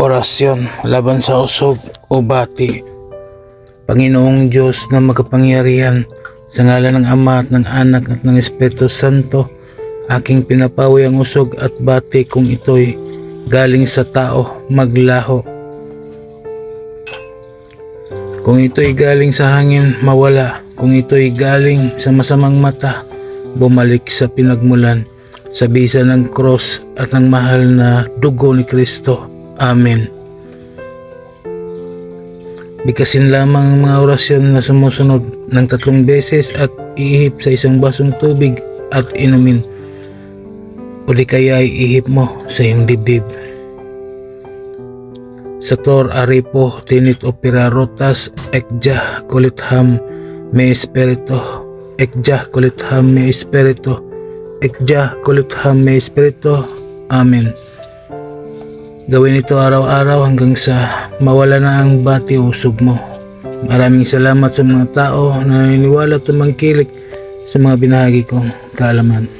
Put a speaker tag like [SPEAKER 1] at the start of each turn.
[SPEAKER 1] Orasyon laban sa usog o bati. Panginoong Diyos na makapangyarihan, sa ngalan ng Ama at ng Anak at ng Espiritu Santo, aking pinapawi ang usog at bati kung ito'y galing sa tao maglaho. Kung ito'y galing sa hangin, mawala. Kung ito'y galing sa masamang mata, bumalik sa pinagmulan sa bisa ng cross at ng mahal na dugo ni Kristo. Amen. Bigkasin lamang ang mga orasyon na sumusunod ng tatlong beses at iihip sa isang basong tubig at inumin. O di kaya ay ihip mo sa iyong dibdib. Sator Aripo Tinit Opera Rotas Ekja Kulitham Me Espirito Ekja Kulitham Me Espirito Ekja Kulitham Me Espirito Amen Gawin ito araw-araw hanggang sa mawala na ang bati usog mo. Maraming salamat sa mga tao na naniniwala at tumangkilik sa mga binahagi kong kaalaman.